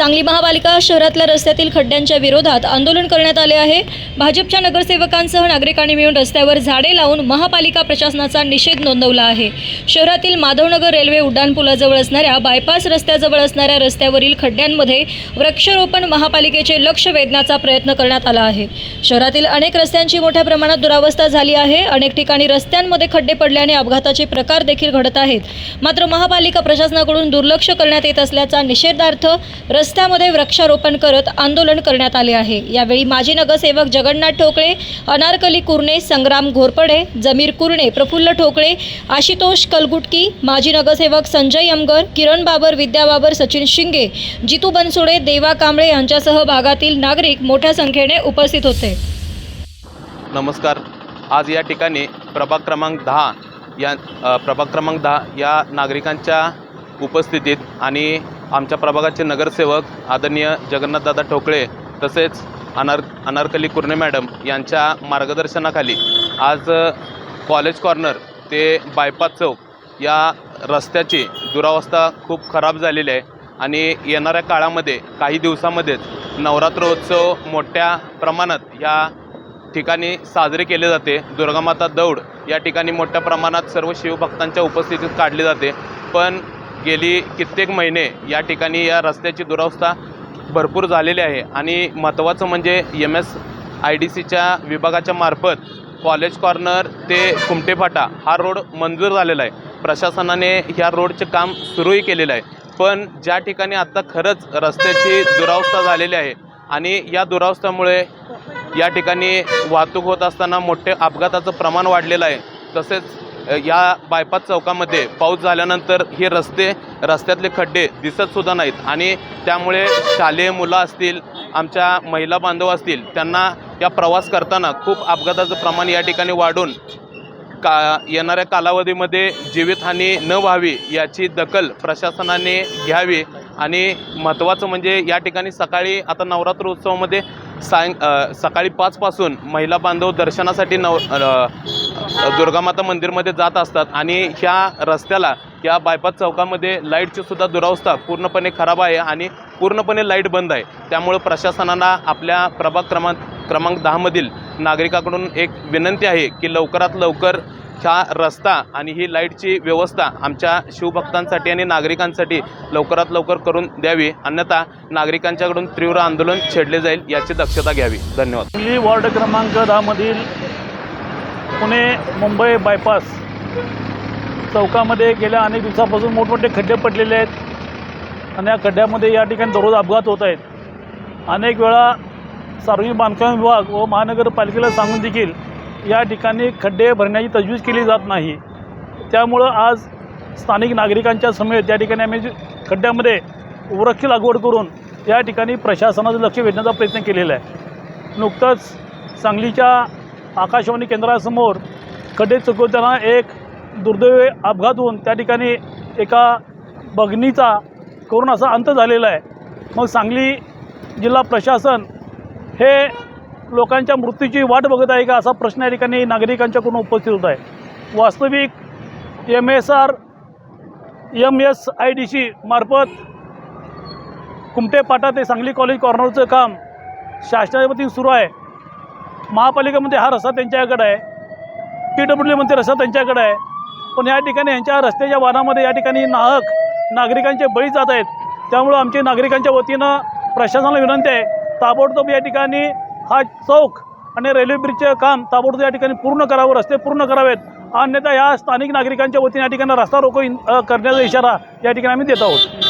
सांगली महापालिका शहरातल्या रस्त्यातील खड्ड्यांच्या विरोधात आंदोलन करण्यात आले आहे. भाजपच्या नगरसेवकांसह नागरिकांनी मिळून रस्त्यावर झाडे लावून महापालिका प्रशासनाचा निषेध नोंदवला आहे. शहरातील माधवनगर रेल्वे उड्डाणपुलाजवळ असणाऱ्या बायपास रस्त्याजवळ असणाऱ्या रस्त्यावरील खड्ड्यांमध्ये वृक्षारोपण महापालिकेचे लक्ष वेधण्याचा प्रयत्न करण्यात आला आहे. शहरातील अनेक रस्त्यांची मोठ्या प्रमाणात दुरावस्था झाली आहे. अनेक ठिकाणी रस्त्यांमध्ये खड्डे पडल्याने अपघाताचे प्रकार देखील घडत आहेत. मात्र महापालिका प्रशासनाकडून दुर्लक्ष करण्यात येत असल्याचा निषेधार्थ रस्त्यामध्ये वृक्षारोपण करत आंदोलन करण्यात आले आहे. यावेळी माजी नगरसेवक जगन्नाथ ठोकळे अनारकली कुर्णे संग्राम घोरपडे जमीर कुर्णे प्रफुल्ल ठोकळे आशुतोष कलगुटकी माजी नगरसेवक संजय यमगर किरण बाबर विद्या बाबर सचिन शिंगे जितू बनसोडे देवा कांबळे यांच्यासह भागातील नागरिक मोठ्या संख्येने उपस्थित होते. नमस्कार. आज या ठिकाणी प्रभाग क्रमांक दहा या प्रभाग क्रमांक दहा या नागरिकांच्या उपस्थितीत आणि आमच्या प्रभागाचे नगरसेवक आदरणीय जगन्नाथदादा ठोकळे तसेच अनार अनारकली कुर्णे मॅडम यांच्या मार्गदर्शनाखाली आज कॉलेज कॉर्नर ते बायपास चौक या रस्त्याची दुरावस्था खूप खराब झालेली आहे. आणि येणाऱ्या काळामध्ये काही दिवसामध्येच नवरात्रोत्सव मोठ्या प्रमाणात या ठिकाणी साजरे केले जाते. दुर्गामाता दौड या ठिकाणी मोठ्या प्रमाणात सर्व शिवभक्तांच्या उपस्थितीत काढली जाते. पण गेली कित्येक महिने या ठिकाणी या रस्त्याची दुरावस्था भरपूर झालेली आहे. आणि महत्त्वाचं म्हणजे एम एस आय डी सीच्या विभागाच्या मार्फत कॉलेज कॉर्नर ते कुमटेफाटा हा रोड मंजूर झालेला आहे. प्रशासनाने ह्या रोडचे काम सुरूही केलेलं आहे. पण ज्या ठिकाणी आत्ता खरंच रस्त्याची दुरावस्था झालेली आहे आणि या दुरावस्थामुळे या ठिकाणी वाहतूक होत असताना मोठे अपघाताचं प्रमाण वाढलेलं आहे. तसेच या बायपास चौकामध्ये पाऊस झाल्यानंतर हे रस्ते रस्त्यातले खड्डे दिसतसुद्धा नाहीत. आणि त्यामुळे शालेय मुलं असतील आमच्या महिला बांधव असतील त्यांना या प्रवास करताना खूप अपघाताचं प्रमाण या ठिकाणी वाढून का येणाऱ्या कालावधीमध्ये जीवितहानी न व्हावी याची दखल प्रशासनाने घ्यावी. आणि महत्त्वाचं म्हणजे या ठिकाणी सकाळी आता नवरात्र उत्सवामध्ये सायं सकाळी पाचपासून महिला बांधव दर्शनासाठी नव दुर्गामाता मंदिरमध्ये जात असतात आणि ह्या रस्त्याला या बायपास चौकामध्ये लाईटची सुद्धा दुरावस्था पूर्णपणे खराब आहे आणि पूर्णपणे लाइट बंद आहे. त्यामुळं प्रशासनाला आपल्या प्रभाग क्रमांक क्रमांक दहामधील नागरिकाकडून एक विनंती आहे की लवकरात लवकर ह्या रस्ता आणि ही लाईटची व्यवस्था आमच्या शिवभक्तांसाठी आणि नागरिकांसाठी लवकरात लवकर करून द्यावी. अन्यथा नागरिकांच्याकडून तीव्र आंदोलन छेडले जाईल याची दक्षता घ्यावी. धन्यवाद. सांगली वॉर्ड क्रमांक दहामधील पुणे मुंबई बायपास चौकामध्ये गेल्या अनेक दिवसापासून मोठमोठे खड्डे पडलेले आहेत. आणि या खड्ड्यामध्ये या ठिकाणी दररोज अपघात होत आहेत. अनेक वेळा सार्वजनिक बांधकाम विभाग व महानगरपालिकेला सांगून देखील या ठिकाणी खड्डे भरण्याची तजवीज केली जात नाही. त्यामुळं आज स्थानिक नागरिकांच्या समेत त्या ठिकाणी आम्ही खड्ड्यामध्ये वृक्ष लागवड करून या ठिकाणी प्रशासनाचं लक्ष वेधण्याचा प्रयत्न केलेला आहे. नुकतंच सांगलीच्या आकाशवाणी केंद्रासमोर खड्डे चुकवताना एक दुर्दैवी अपघात होऊन त्या ठिकाणी एका बघणीचा करून असा अंत झालेला आहे. मग सांगली जिल्हा प्रशासन हे लोकांच्या मृत्यूची वाट बघत आहे का असा प्रश्न या ठिकाणी नागरिकांच्याकडून उपस्थित होत आहे. वास्तविक M S R M S I D C मार्फत कुमटे पाटा ते सांगली कॉलेज कॉर्नरचं काम शासनाच्या वतीने सुरू आहे. महापालिकेमध्ये हा रस्ता त्यांच्याकडे आहे. पी डब्ल्यूमध्ये रस्ता त्यांच्याकडे आहे. पण या ठिकाणी यांच्या रस्त्याच्या वाहनामध्ये या ठिकाणी नाहक नागरिकांचे बळी जात आहेत. त्यामुळं आमच्या नागरिकांच्या वतीनं प्रशासनाला विनंती आहे ताबडतोब या ठिकाणी हा चौक आणि रेल्वे ब्रिजचे काम ताबडतोब या ठिकाणी पूर्ण करावं रस्ते पूर्ण करावेत. अन्यथा या स्थानिक नागरिकांच्या वतीने या ठिकाणी रस्ता रोको करण्याचा इशारा या ठिकाणी आम्ही देत आहोत.